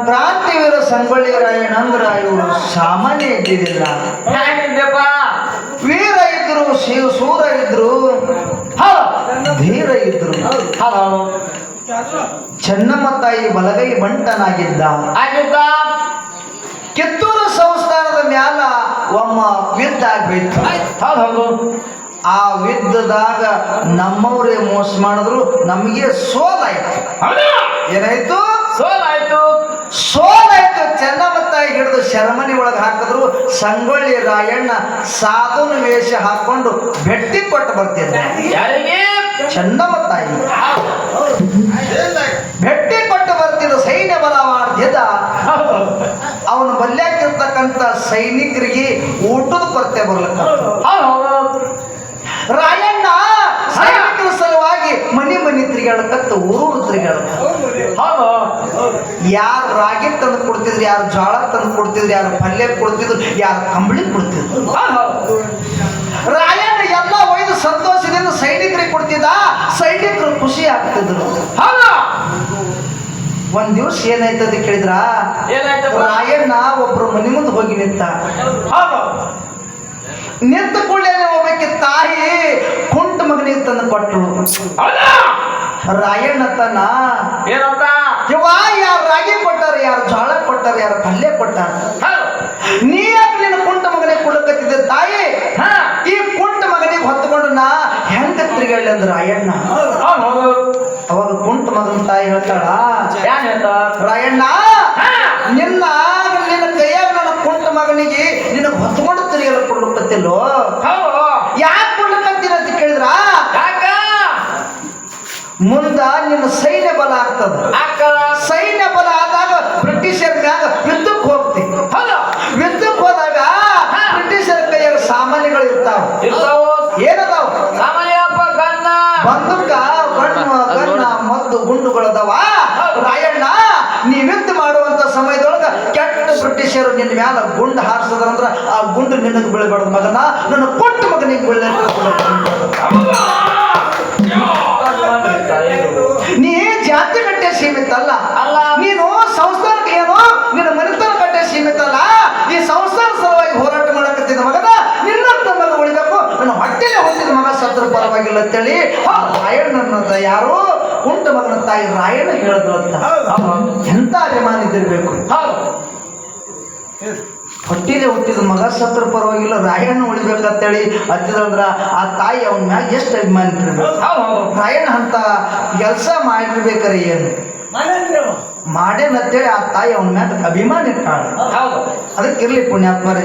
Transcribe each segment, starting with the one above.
ಕ್ರಾಂತಿವೀರ ಸಂಗೊಳ್ಳಿ ರಾಯಣ್ಣ ಅಂದ್ರ ಇವರು ಸಾಮಾನ್ಯ ಇದ್ದಿದ್ದಿಲ್ಲ. ವೀರ ಇದ್ರು ಶಿವ ಸೂರ ಇದ್ರು ಧೀರ ಇದ್ರು. ಚೆನ್ನಮ್ಮ ತಾಯಿ ಬಲಗೈ ಬಂಟನಾಗಿದ್ದ. ಕಿತ್ತೂರು ಸಂಸ್ಥಾನದ ಮ್ಯಾಲ ಒಮ್ಮ ಯುದ್ಧ ಆಗ್ಬೇಕು ಹೌದು ಆ ಯುದ್ಧದಾಗ ನಮ್ಮವರೇ ಮೋಸ ಮಾಡಿದ್ರು ನಮಗೆ ಸೋಲಾಯ್ತು. ಏನಾಯ್ತು? ಸೋಲಾಯ್ತು. ಸೋಲಾಯ್ತು ಚೆನ್ನಮ್ಮ ತಾಯಿ ಹಿಡಿದು ಶರಮನಿ ಒಳಗೆ ಹಾಕಿದ್ರು. ಸಂಗೊಳ್ಳಿ ರಾಯಣ್ಣ ಸಾಧುನ ವೇಷ ಹಾಕೊಂಡು ಭೇಟಿ ಕೊಟ್ಟು ಬರ್ತಿದ್ದ. ಯಾರಿಗೆ? ಭೆಟ್ಟಿ ಭೇಟಿ ಕೊಟ್ಟು ಬರ್ತಿದ್ದ ಸೈನ್ಯ ಬಲ ಮಾಡ್ತಿದ್ದ ಅವನು ಬಲ್ಯಾಕಿರ್ತಕ್ಕಂಥ ಸೈನಿಕರಿಗೆ ಊಟದ ಕೊರತೆ ಬರ್ಲಕ್ಕ. ರಾಯಣ್ಣ ಮನಿ ಮನೆ ತಿರುಗಾಡಕತ್ತ ಊರು ತಿರುಗಾಡಕ ಹೌದು. ಯಾರು ರಾಗಿ ತಂದು ಕೊಡ್ತಿದ್ರು ಯಾರು ಜೋಳ ತಂದು ಕೊಡ್ತಿದ್ರು ಯಾರು ಪಲ್ಯ ಕೊಡ್ತಿದ್ರು ಯಾರು ಕಂಬಳಿ ಕೊಡ್ತಿದ್ರು. ರಾಯಣ್ಣ ಎಲ್ಲ ಒಯ್ದು ಸಂತೋಷದಿಂದ ಸೈನಿಕರಿಗೆ ಕೊಡ್ತಿದ್ದ ಸೈನಿಕರು ಖುಷಿ ಆಗ್ತಿದ್ರು. ಹೌದು. ಒಂದ್ ದಿವಸ ಏನಾಯ್ತದ ಕೇಳಿದ್ರ? ರಾಯಣ್ಣ ಒಬ್ರು ಮನೆ ಮುಂದೆ ಹೋಗಿ ನಿಂತ. ಹೌದು. ನಿಂತ ಕೂಡಲೇ ಒಬ್ಬಕ್ಕೆ ತಾಯಿ ಕುಂಟ ಮಗನಿಗೆ ತಂದು ಕೊಟ್ಟಳು ರಾಯಣ್ಣ ತನ್ನ ಏನಂತ ಇವ ಯಾರು ರಾಗಿ ಕೊಟ್ಟಾರ ಯಾರು ಜೋಳ ಕೊಟ್ಟಾರ ಯಾರು ಪಲ್ಯ ಕೊಟ್ಟಾರ? ನೀ ಯಾಕೆ ನಿನ್ನ ಕುಂಟ ಮಗನಿಗೆ ಕೊಡಕತ್ತಿದ್ದೆ ತಾಯಿ? ಹಾ. ಈ ಕುಂಟ ಮಗನಿಗೆ ಹೊತ್ತುಕೊಂಡು ನಾ ಹೆಂಗ ತಿರುಗಾಳಿ ಅಂದ್ರ ರಾಯಣ್ಣ. ಅವಾಗ ಕುಂಟ ಮಗನ ತಾಯಿ ಹೇಳ್ತಾಳ ರಾಯಣ್ಣ ನಿನ್ನ ನಿನ್ನ ಕೈಯಾಗ ನನ್ನ ಕುಂಟ ಮಗನಿಗೆ ನಿನ್ನ ಹೊತ್ಕೊಂಡು ತಿರುಗಲು ಕೊಡ್ಲಿಕ್ಕತ್ತಿಲ್ಲೋ ಹೌದು ಯಾಕೆ ಕೊಡ್ಲಿಕ್ಕತ್ತೀರ ಅಂತ ಕೇಳಿದ್ರ? ಮುಂದ ನಿನ್ನ ಸೈನ್ಯ ಬಲ ಆಗ್ತದ. ಬ್ರಿಟಿಷರು ನಿನ್ನ ಮ್ಯಾಲ ಗುಂಡು ಹಾರಿಸದ್ರಂದ್ರ ಆ ಗುಂಡು ನಿನ್ನಗೆ ಬೀಳಬಾರ್ದು. ಮಗನ ನನ್ನ ಕೊಟ್ಟ ಮಗನಿಗೆ ಬೀಳ ನೀ ಜಾತಿ ಕಟ್ಟೆ ಸೀಮಿತ ಅಲ್ಲ. ಅಲ್ಲ. ನೀನು ಸಂಸ್ಥಾನಕ್ಕೆ ಏನು ನಿನ್ನ ಮನೆತನ ಕಟ್ಟೆ ಸೀಮಿತ ಅಲ್ಲ. ಈ ಸಂಸ್ಥಾನ ಸಲುವಾಗಿ ಹೋರಾಟ ಮಾಡಕತ್ತಿದ್ದ ಮಗನ ನಿನ್ನ ಮಗ ಉಳಿಬೇಕು. ನನ್ನ ಹೊಟ್ಟೆಲೆ ಹುಟ್ಟಿದ ಮಗ ಸತ್ರ ಪರವಾಗಿಲ್ಲ ಅಂತೇಳಿ ಆ ರಾಯಣ್ಣನದ ಯಾರು ಕುಂಟ ಮಗನ ತಾಯಿ ರಾಯಣ್ಣ ಹೇಳಿದ್ರಂತ. ಎಂತ ಅಭಿಮಾನ ಇದ್ದಿರ್ಬೇಕು ಹೌದು ಹೊಟ್ಟಿಲೆ ಹುಟ್ಟಿದ ಮಗ ಸತ್ರ ಪರವಾಗಿಲ್ಲ ರಾಯಣ್ಣ ಉಳಿಬೇಕಂತೇಳಿ ಹತ್ತಿದಂದ್ರ ಆ ತಾಯಿ ಅವನ ಮ್ಯಾಗ ಎಷ್ಟು ಅಭಿಮಾನ ಹೌದು ರಾಯಣ್ಣ ಅಂತ ಕೆಲಸ ಮಾಡಿರ್ಬೇಕಾರೆ ಏನು? ಮಾಡೇನಂತೇಳಿ ಆ ತಾಯಿ ಅವನ ಮ್ಯಾಗ ಅಭಿಮಾನ ಇರ್ತಾಳೆ ಹೌದು ಅದಕ್ಕಿರ್ಲಿ ಪುಣ್ಯಾತ್ಮರೇ.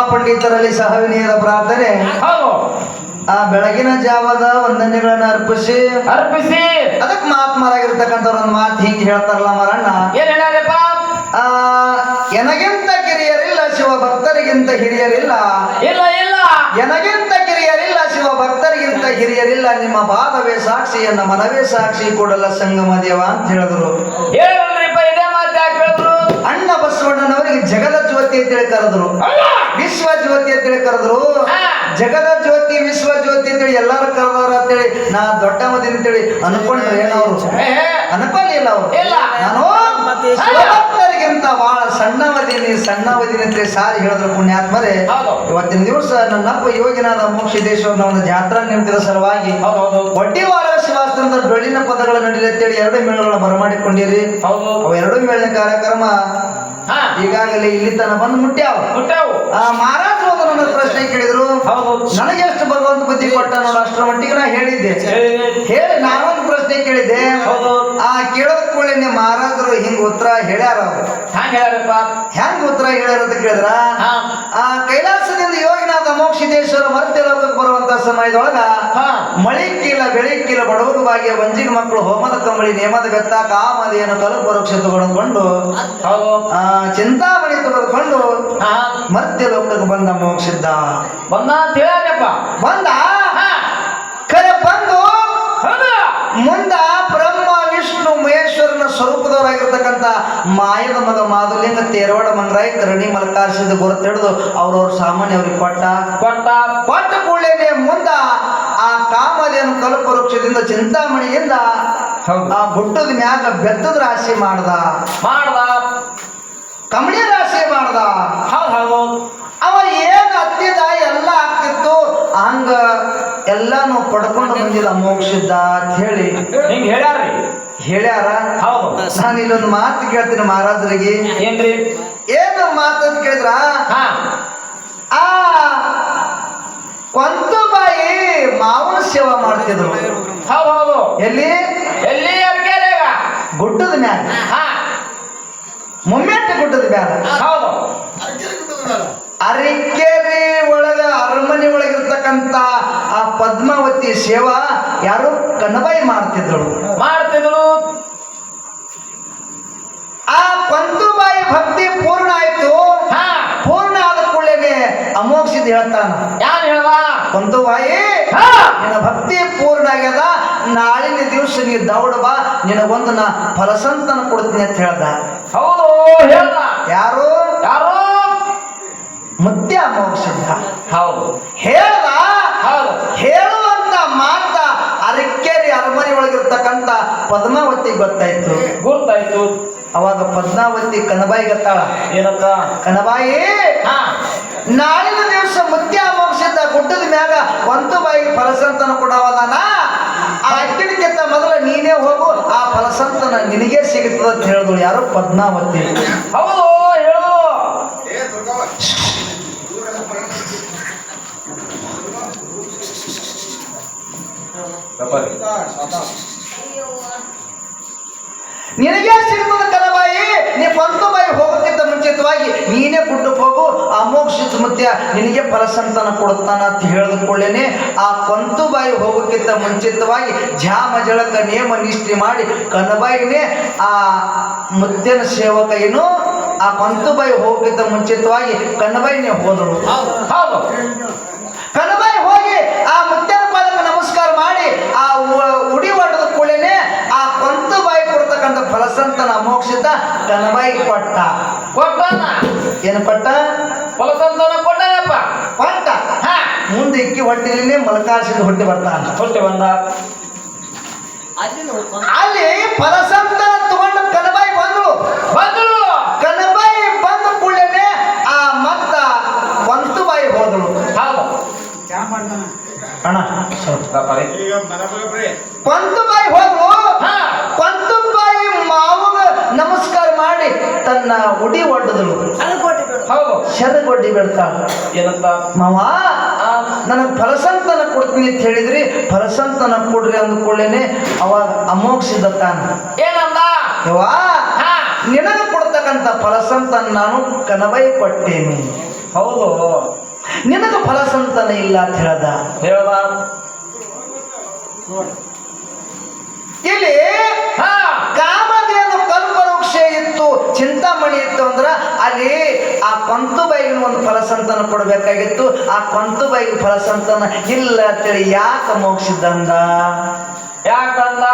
ಪಂಡಿತರಲ್ಲಿ ಸಹವಿನಿಯರ ಪ್ರಾರ್ಥನೆ. ಆ ಬೆಳಗಿನ ಜಾವದ ವಂದನೆಗಳನ್ನ ಅರ್ಪಿಸಿ. ಅರ್ಪಿಸಿ. ಅದಕ್ಕೆ ಮಾತ್ಮರಾಗಿರ್ತಕ್ಕಂಥವ್ರ ಒಂದು ಮಾತು ಹಿಂಗೆ ಹೇಳ್ತಾರಲ್ಲ ಮರಣ್ಣ. ಏನ್ ಹೇಳ್ಯಾರಪ್ಪ ಆ ಎನಗಿಂತ ಕಿರಿಯರಿಲ್ಲ ಶಿವ ಭಕ್ತರಿಗಿಂತ ಹಿರಿಯರಿಲ್ಲ. ಇಲ್ಲ ಇಲ್ಲ. ಎನಗಿಂತ ಕಿರಿಯರಿಲ್ಲ ಶಿವ ಭಕ್ತರಿಗಿಂತ ಹಿರಿಯರಿಲ್ಲ. ನಿಮ್ಮ ಭಾವವೇ ಸಾಕ್ಷಿ ಎನ್ನ ಮನವೇ ಸಾಕ್ಷಿ ಕೊಡಲ್ಲ ಸಂಗಮ ದೇವ ಅಂತ ಹೇಳಿದ್ರು. ಅಣ್ಣ ಬಸವಣ್ಣನವರಿಗೆ ಜಗದ ಜ್ಯೋತಿ ಅಂತೇಳಿ ಕರೆದ್ರು. ವಿಶ್ವ ಜ್ಯೋತಿ ಅಂತೇಳಿ ಕರೆದ್ರು. ಜಗದ ಜ್ಯೋತಿ ವಿಶ್ವ ಜ್ಯೋತಿ ಅಂತೇಳಿ ಎಲ್ಲಾರು ಕರೆದವ್ರ ಅಂತೇಳಿ ನಾ ದೊಡ್ಡ ಮದಿ ಅಂತೇಳಿ ಅನ್ಕೊಂಡ್ರೆ ಏನವ್ರು ಅನ್ಕೊಂಡಿಲ್ಲ ಅವ್ರು. ನಾನು ಶಿವಭಕ್ತರಿಗಿಂತ ಬಹಳ ಸಣ್ಣವದಿನಿ ಸಣ್ಣವದಿನಿ ಅಂತ ಸಾರಿ ಹೇಳಿದ್ರು ಪುಣ್ಯಾತ್ಮರೇ. ಇವತ್ತಿನ ದಿವಸ ನನ್ನಪ್ಪ ಯೋಗಿನಾದ ಮೋಕ್ಷದೇಶ್ವರನ ಒಂದು ಜಾತ್ರಾ ನಿಮಿತ್ತದ ಸಲುವಾಗಿ ಒಡ್ಡಿವಾರ ಶಿವಾಸ್ತ್ರದ ಡೊಳ್ಳಿನ ಪದಗಳ ನಡೀಲಿ ಅಂತೇಳಿ ಎರಡು ಮೇಳಗಳನ್ನ ಬರಮಾಡಿಕೊಂಡಿರಿ. ಅವ ಅವು ಎರಡು ಮೇಳನ ಕಾರ್ಯಕ್ರಮ. ಈಗಾಗಲೇ ಇಲ್ಲಿ ತನ ಬಂದು ಮುಟ್ಟ್ಯಾವ ಮಾರಾಟ ಒಂದು ಪ್ರಶ್ನೆ ಕೇಳಿದ್ರು. ನನಗೆ ಎಷ್ಟು ಭಗವಂತ ಬುದ್ಧಿ ಕೊಟ್ಟ ನೋಡ ಅಷ್ಟರ ಮಟ್ಟಿಗೆ ನಾ ಹೇಳಿದ್ದೆ. ಹೇಳಿದೆ. ಹೇಳಿ ನಾನೊಂದು ಪ್ರಶ್ನೆ ಕೇಳಿದ್ದೆ. ಆ ಕೇಳೋದ್ ಕೂಡಲೇ ನಿಮ್ಮ ಮಹಾರಾಜರು ಹಿಂಗ ಉತ್ತರ ಹೇಳ್ಯಾರ ಹೆಂಗ್ ಉತ್ತರ ಹೇಳ್ಯಾರ ಅಂತ ಕೇಳಿದ್ರ? ಆ ಕೈಲಾಸದಿಂದ ಯೋಗಿನಾಥ ಮೋಕ್ಷಿದೇಶ್ವರ ಮತ್ತೆ ಲೋಕಕ್ಕೆ ಬರುವಂತ ಸಮಯದೊಳಗ ಮಳಿ ಕೀಲ ಬೆಳಿ ಕೀಲ ಬಡವರು ಬಾಗಿಯ ವಂಜಿನ ಮಕ್ಕಳು ಹೋಮದ ಕಂಬಳಿ ನೇಮದ ಬೆತ್ತ ಕಾಮದಿಯನ್ನು ತಲುಪು ಆ ಚಿಂತಾಮಣಿ ತೆಗೆದುಕೊಂಡು ಹಾ. ಲೋಕಕ್ಕೆ ಬಂದ ಮೋಕ್ಷಿದ್ದ. ಬಂದ ಅಂತ ಹೇಳಪ್ಪ ಬಂದ? ಹಾ. ಕರೆ ಬಂದು? ಮುಂದ ಬ್ರಹ್ಮ ವಿಷ್ಣು ಮಹೇಶ್ವರನ ಸ್ವರೂಪದವರಾಗಿರ್ತಕ್ಕಂಥ ಮಾಯದ ಮಗ ಮಾಧುಲಿಂಗ ತೇರವಾಡ ಮಂಗರಾಯ್ ಕರಣಿ ಮಲಕಾರಿಸಿದ ಗುರುತು ಹಿಡಿದು ಅವ್ರವ್ರ ಸಾಮಾನ್ಯ ಅವ್ರಿಗೆ ಕೊಟ್ಟ. ಕೊಟ್ಟ. ಕೊಟ್ಟ ಕೂಡಲೇ ಮುಂದ ಆ ಕಾಮದೇನು ಕಲ್ಪವೃಕ್ಷದಿಂದ ಚಿಂತಾಮಣಿಯಿಂದ. ಆ ಗುಡ್ಡದ ಮ್ಯಾಗ ಬೆತ್ತದ ರಾಶಿ ಮಾಡ್ದ. ಮಾಡ್ದ. ಕಮಣಿ ರಾಶಿ ಮಾಡ್ದ. ಹೌದು ಹೌದು ಅವ ಏನ್ ಹತ್ತಿದ ಎಲ್ಲ ಆಗ್ತಿತ್ತು ಹಂಗ ಎಲ್ಲಾನು ಪಡ್ಕೊಂಡು ಬಂದಿಲ್ಲ ಮೋಕ್ಷದ ಅಂತ ಹೇಳಿ. ಹಿಂಗ್ ಹೇಳ್ಯಾರ್ರಿ. ಹೇಳ್ಯಾರ? ಹೌದು. ನಾನು ಇಲ್ಲೊಂದು ಮಾತು ಕೇಳ್ತೀನಿ ಮಹಾರಾಜರಿಗೆ. ಏನ್ರಿ? ಏನು ಮಾತು ಅಂತ ಕೇಳಿದ್ರ? ಹಾ. ಆ ಕೊಂತುಬಾಯಿ ಮಾವನ ಸೇವಾ ಮಾಡ್ತಿದ್ರು. ಹೌದು ಎಲ್ಲಿ? ಎಲ್ಲಿ ಗುಡ್ಡದ ಮ್ಯಾಲ. ಹಾ. ಮುಮ್ಮೆಟ್ಟ ಗುಡ್ಡದ ಮ್ಯಾಗ ಪದ್ಮಾವತಿ ಸೇವಾ ಯಾರು ಕಣಬಾಯಿ ಮಾಡ್ತಿದ್ರು ಮಾಡ್ತಿದ್ರು ಆ ಪಂತುಬಾಯಿ ಭಕ್ತಿ ಪೂರ್ಣ ಆಯ್ತು. ಹಾ. ಪೂರ್ಣ ಆದ ಕೂಡಲೇ ಅಮೋಕ್ಷಿದ್ ಹೇಳ್ತಾನ. ಯಾರು ಹೇಳ ಪಂತುಬಾಯಿ ಹಾ. ನಿನ್ನ ಭಕ್ತಿ ಪೂರ್ಣ ಆಗ್ಯದ. ನಾಳಿನ ದಿವಸ ನೀ ದೌಡ ಬಾ. ನಿನಗೊಂದು ನಾ ಫಲಸಂತನ ಕೊಡ್ತೀನಿ ಅಂತ ಹೇಳ್ದ. ಹೌದು ಹೇಳ್ದ. ಯಾರು? ಯಾರು? ಮುತ್ಯ ಅಮೋಕ್ಷ ಹೌದು. ಹೇಳ್ದ ಪದ್ಮಾವತಿ ಗೊತ್ತಾಯ್ತು. ಗೊತ್ತಾಯ್ತು. ಅವಾಗ ಪದ್ಮಾವತಿ ಕನಬಾಯಿ ಗೊತ್ತಾಳ ಏನಪ್ಪ ಕನಬಾಯಿ ಹಾ. ನಾಳಿನ ದಿವಸ ಮುಖ್ಯ ಅಮಾಂಶದ ಗುಡ್ಡದ ಮ್ಯಾಗ ಒಂದು ಬಾಯಿ ಫಲಸಂತನ ಕೊಡವದಾನ ಆ ಅಕ್ಕಿನಕ್ಕಿಂತ ಮೊದಲು ನೀನೇ ಹೋಗು ಆ ಫಲಸಂತನ ನಿನಗೆ ಸಿಗುತ್ತದೆ ಅಂತ ಹೇಳಿದ್ರು ಯಾರು? ಪದ್ಮಾವತಿ. ಹೌದು ಹೇಳು. ನಿನಗೆ ಸಿಗ್ತದ ಕನಬಾಯಿ ನೀ ಪಂತು ಬಾಯಿ ಹೋಗೋಕ್ಕಿಂತ ಮುಂಚಿತವಾಗಿ ನೀನೇ ಗುಡ್ಡಕ್ಕೆ ಹೋಗು ಆ ಮೋಕ್ಷಿತ ಮುತ್ಯ ನಿನಗೆ ಫಲಸಂತನ ಕೊಡುತ್ತಾನ ಅಂತ ಹೇಳಿದ ಕೂಡಲೇ ಆ ಕೊಂತು ಬಾಯಿ ಹೋಗೋಕ್ಕಿಂತ ಮುಂಚಿತವಾಗಿ ಝಾಮ ಜಳಕ ನೇಮ ನಿಷ್ಠೆ ಮಾಡಿ ಕನಬಾಯಿನೇ ಆ ಮುತ್ಯನ ಸೇವಕ ಏನು? ಆ ಕೊಂತು ಬಾಯಿ ಹೋಗೋಕ್ಕಿಂತ ಮುಂಚಿತವಾಗಿ ಕನಬಾಯಿನೇ ಹೋದಳು. ಹೌದು. ಕನಬಾಯಿ ಹೋಗಿ ಆ ಮುತ್ಯನ ಪಾದಕ್ಕೆ ನಮಸ್ಕಾರ ಮಾಡಿ ಆ ಉ- ಉಡಿ ಹೊಡೆದ ಕೂಡಲೇ ಆ ಕೊಂತು ಬಾಯಿ ಕೊಡ್ತಕ್ಕಂಥ ಫಲಸಂತನ ಮೋಕ್ಷಿತ ಕನಬಾಯಿ ಕೊಟ್ಟ. ಕೊಟ್ಟನ? ಏನು ಕೊಟ್ಟ? ಫಲಸಂತನ ಕೊಟ್ಟನಪ್ಪ. ಕೊಟ್ಟ. ಹಾ. ಮುಂದೆ ಇಕ್ಕಿ ಹೊಟ್ಟಿಲಿನೇ ಮಲಕಾಸಿದ ಹೊಟ್ಟೆ ಬರ್ತಾನ ಹೊಟ್ಟೆ ಬಂದ. ಅಲ್ಲಿ ಫಲಸಂತನ ತಗೊಂಡು ಕನಬಾಯಿ ಬಂದ್ರು. ಬಂದ್ರು. ಕನಬಾಯಿ ಬಂದ ಕೂಡಲೇ ಆ ಮತ್ತ ಒಂದು ಬಾಯಿ ಹೋದಳು. ಹೌದು. ಅಣ್ಣ. ಕೊಂತು ಬಾಯಿ ಹೋದ್ರು ಹಾ ಕೊಂತು ಬಾಯಿ ಮಾವಗ ನಮಸ್ಕಾರ ಮಾಡಿ ತನ್ನ ಉಡಿ ಒಡ್ಡದಳು ಹೌದು. ಶರಗೊಡ್ಡಿ ಬಿಡ್ತಾಳ. ಏನಂತ ಮಾವ ನನಗೆ ಫಲಸಂತನ ಕೊಡ್ತೀನಿ ಅಂತ ಹೇಳಿದ್ರಿ ಫಲಸಂತನ ಕೊಡ್ರಿ ಅಂದ್ಕೊಳ್ಳೇನೆ ಅವಾಗ ಅಮೋಕ್ಷಿದ ತಾನ. ಏನಂದ? ಹಾ. ನಿನಗೆ ಕೊಡ್ತಕ್ಕಂಥ ಫಲಸಂತನ ನಾನು ಕನವೈ ಕೊಟ್ಟೇನೆ. ಹೌದು. ನಿನಗ ಫಲಸಂತನ ಇಲ್ಲ ಅಂತ ಹೇಳ್ದ. ಹೇಳ್ದ. ಇಲ್ಲಿ ಚಿಂತಾಮಣಿ ಇತ್ತು ಅಂದ್ರೆ ಅಲ್ಲಿ ಆ ಕೊಂತುಬೈಗಿನ ಒಂದು ಫಲಸಂತನ ಕೊಡಬೇಕಾಗಿತ್ತು. ಆ ಕೊಂತುಬೈಗೆ ಫಲಸಂತನ ಇಲ್ಲ ಅಂತೇಳಿ ಯಾಕೆ ಮೋಕ್ಷಿದ್ದಂದ ಯಾಕಂದ?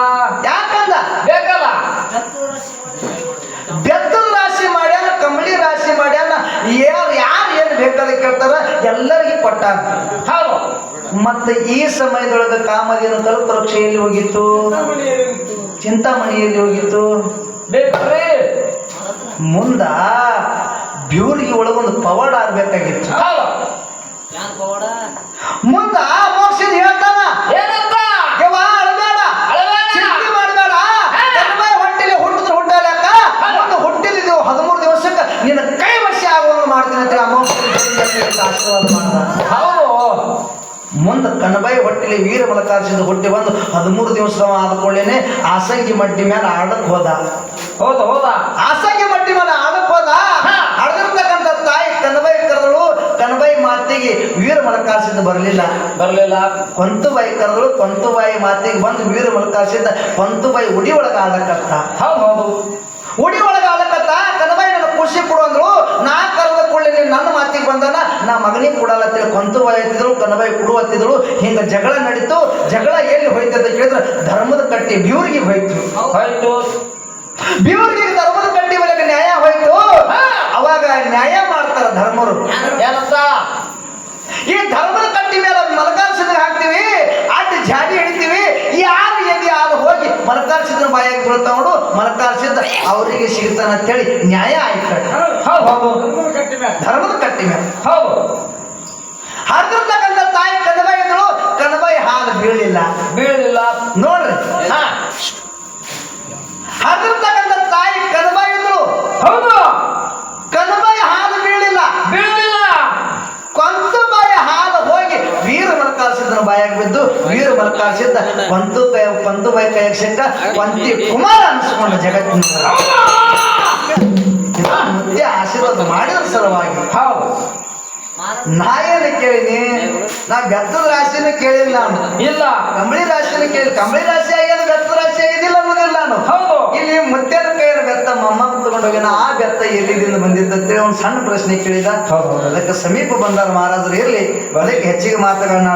ಯಾಕಂದ? ಬೇಕಲ್ಲ? ಬೆತ್ತದ ರಾಶಿ ಮಾಡ್ಯಾನ ಕಂಬಳಿ ರಾಶಿ ಮಾಡ್ಯಾನ ಯಾರು ಯಾರು ಏನು ಬೇಕಾದ ಕೇಳ್ತಾರ ಎಲ್ಲರಿಗೂ ಕೊಟ್ಟ ಹೌದು. ಮತ್ತೆ ಈ ಸಮಯದೊಳಗೆ ಕಾಮಧೇನು ಕಲ್ಪವೃಕ್ಷ ಎಲ್ಲಿ ಹೋಗಿತ್ತು? ಚಿಂತಾಮಣಿಯಲ್ಲಿ ಹೋಗಿತ್ತು. ಬೇಕ್ರಿ ಮುಂದ ಬ್ಯೂರಿಗೆ ಒಳಗೊಂದು ಪವಾಡ ಆಗ್ಬೇಕಾಗಿತ್ತು. ಹೌದು. ಮುಂದ ಮೋಕ್ಷದ ಹೇಳ್ತಾನ ಹೊಟ್ಟೆಲಿ ಹುಟ್ಟಿದ್ರೆ ಹುಟ್ಟಲಕ್ಕ ಮುಂದೆ ಹುಟ್ಟಿಲಿದ್ದೆವು ಹದಿಮೂರು ದಿವಸಕ್ಕೆ ನಿನ್ನ ಕೈ ವರ್ಷ ಆಗುವಂಗ ಮಾಡ್ತೀನಿ ಅಂತ ದೇವರಿಗೆ ಆಶೀರ್ವಾದ ಮಾಡ್ದ. ಹೌದು. ಮುಂದೆ ಕನಬಾಯಿ ಹೊಟ್ಟೆಲಿ ವೀರ ಬಲಕಾರಿಸಿದ ಹೊಟ್ಟೆ ಬಂದು ಹದಿಮೂರು ದಿವಸ ಆದ್ಕೊಳ್ಳೇನೆ ಆಸಂಗಿ ಮಡ್ಡಿ ಮೇಲೆ ಆಡಕ್ ಹೋದ. ಹೌದು ಹೌದಾ. ಆಸಂಗಿ ಮಾತಿಗೆ ವೀರ ಮಲಕಾರ್ಸಿದ ಬರಲಿಲ್ಲ. ಬರಲಿಲ್ಲ. ಕೊಂತುಬಾಯಿ ಕರೆದಳು ಕೊಂತುಬಾಯಿ ಮಾತಿಗೆ ಬಂದು ವೀರ ಮಲಕಾರ್ಸಿದ ಕೊಂತುಬಾಯಿ ಉಡಿ ಒಳಗ ಆಡಕತ್ತ ಹೌದು ಹೌದು. ಉಡಿ ಒಳಗ ಕನಬಾಯಿ ನನ್ನ ಖುಷಿ ಕೊಡು ಅಂದ್ರು. ನಾ ಕರೆದ ಕೂಡಲೇ ನೀನು ನನ್ನ ಮಾತಿಗೆ ಬಂದಾನ. ನಾ ಮಗನಿಗೆ ಕೊಡಲ್ಲ ಕೊಂತುಬಾಯಿ ಎತ್ತಿದ್ರು ಕನಬಾಯಿ ಕೊಡು ಹತ್ತಿದ್ರು. ಹಿಂಗ ಜಗಳ ನಡೀತು. ಜಗಳ ಎಲ್ಲಿ ಹೋಯ್ತು ಅಂತ ಕೇಳಿದ್ರೆ ಧರ್ಮದ ಕಟ್ಟಿ ಬ್ಯೂರಿಗೆ ಹೋಯ್ತು. ಹೋಯ್ತು. ಬ್ಯೂರಿಗೆ ಧರ್ಮದ ಕಟ್ಟಿ ಒಳಗೆ ನ್ಯಾಯ ಹೋಯ್ತು. ಅವಾಗ ನ್ಯಾಯ ಮಾಡ್ತಾರ ಧರ್ಮರು. ಈ ಧರ್ಮದ ಕಟ್ಟಿ ಮೇಲೆ ಮಲಕಾರ್ಸಿದ್ರೆ ಹಾಕ್ತೀವಿ ಅಡ್ಡ ಜಾಡಿ ಹಿಡಿತೀವಿ ಯಾರು ಎಲ್ಲಿ ಹಾಲು ಹೋಗಿ ಮಲಕಾರ್ಸಿದ್ರ ಬಾಯಾಗಿ ಬೀಳ್ತಾವಡು ಮಲಕಾರ್ಸಿದ್ರ ಅವರಿಗೆ ಸಿಗ್ತಾನ ಅಂತೇಳಿ ನ್ಯಾಯ ಆಯ್ತು. ಹೌದು ಹೌದು. ಧರ್ಮದ ಕಟ್ಟಿ ಮೇಲೆ. ಹೌದು. ಹರಿದಿರ್ತಕ್ಕಂಥ ತಾಯಿ ಕನಬಾಯಿ ಇದ್ರು ಕನಬಾಯಿ ಹಾಲು ಬೀಳಲಿಲ್ಲ. ಬೀಳಲಿಲ್ಲ. ನೋಡ್ರಿ ಹಾ. ಹರಿದಿರ್ತಕ್ಕಂಥ ತಾಯಿ ಕನಬಾಯಿ ಇದ್ರು ಹೌದು ಕನಬಾಯಿ ಹಾಲು ಬೀಳಲಿಲ್ಲ ಬೀಳಲಿಲ್ಲ ಕೊಂತುಬಾಯಿ ಹಾಲು ಹೋಗಿ ವೀರ ಮಲಕಾರ್ಸಿದ್ರ ಬಾಯಾಗಿ ಬಿದ್ದು ವೀರ ಮಲಕಾರ್ಸಿದ್ದ ಪಂತು ಕೈ ಬೈ ಕೈ ಸಿಕ್ಕ ಪಂತಿ ಕುಮಾರ ಅನಿಸ್ಕೊಂಡ ಜಗತ್ತಿನ ಆಶೀರ್ವಾದ ಮಾಡಿದ ಸಲುವಾಗಿ. ಹೌದು. ನಾ ಏನು ಕೇಳಿನಿ. ನಾ ಬೆತ್ತದ ರಾಶಿನ ಕೇಳಿಲ್ಲ ನಾನು. ಇಲ್ಲ. ಕಂಬಳಿ ರಾಶಿನ ಕೇಳಿ ಕಂಬಳಿ ರಾಶಿ ಆಗ್ಯದ ಬೆತ್ತದ ರಾಶಿ ಆಗಿದ್ದಿಲ್ಲ ಅನ್ನೋದಿಲ್ಲ ನಾನು. ಹೌದು. ಇಲ್ಲಿ ಮುತ್ತೇನ ಕೈಯಲ್ಲಿ ಬೆತ್ತ ತಗೊಂಡೋಗಿನ ಆ ಬೆತ್ತ ಎಲ್ಲಿದಿಂದ ಬಂದಿದ್ದಂತೇಳಿ ಒಂದು ಸಣ್ಣ ಪ್ರಶ್ನೆ ಕೇಳಿದ. ಅದಕ್ಕೆ ಸಮೀಪ ಬಂದಾರ ಮಹಾರಾಜರು ಇರಲಿ ಅದಕ್ಕೆ ಹೆಚ್ಚಿಗೆ ಮಾತುಗಳನ್ನ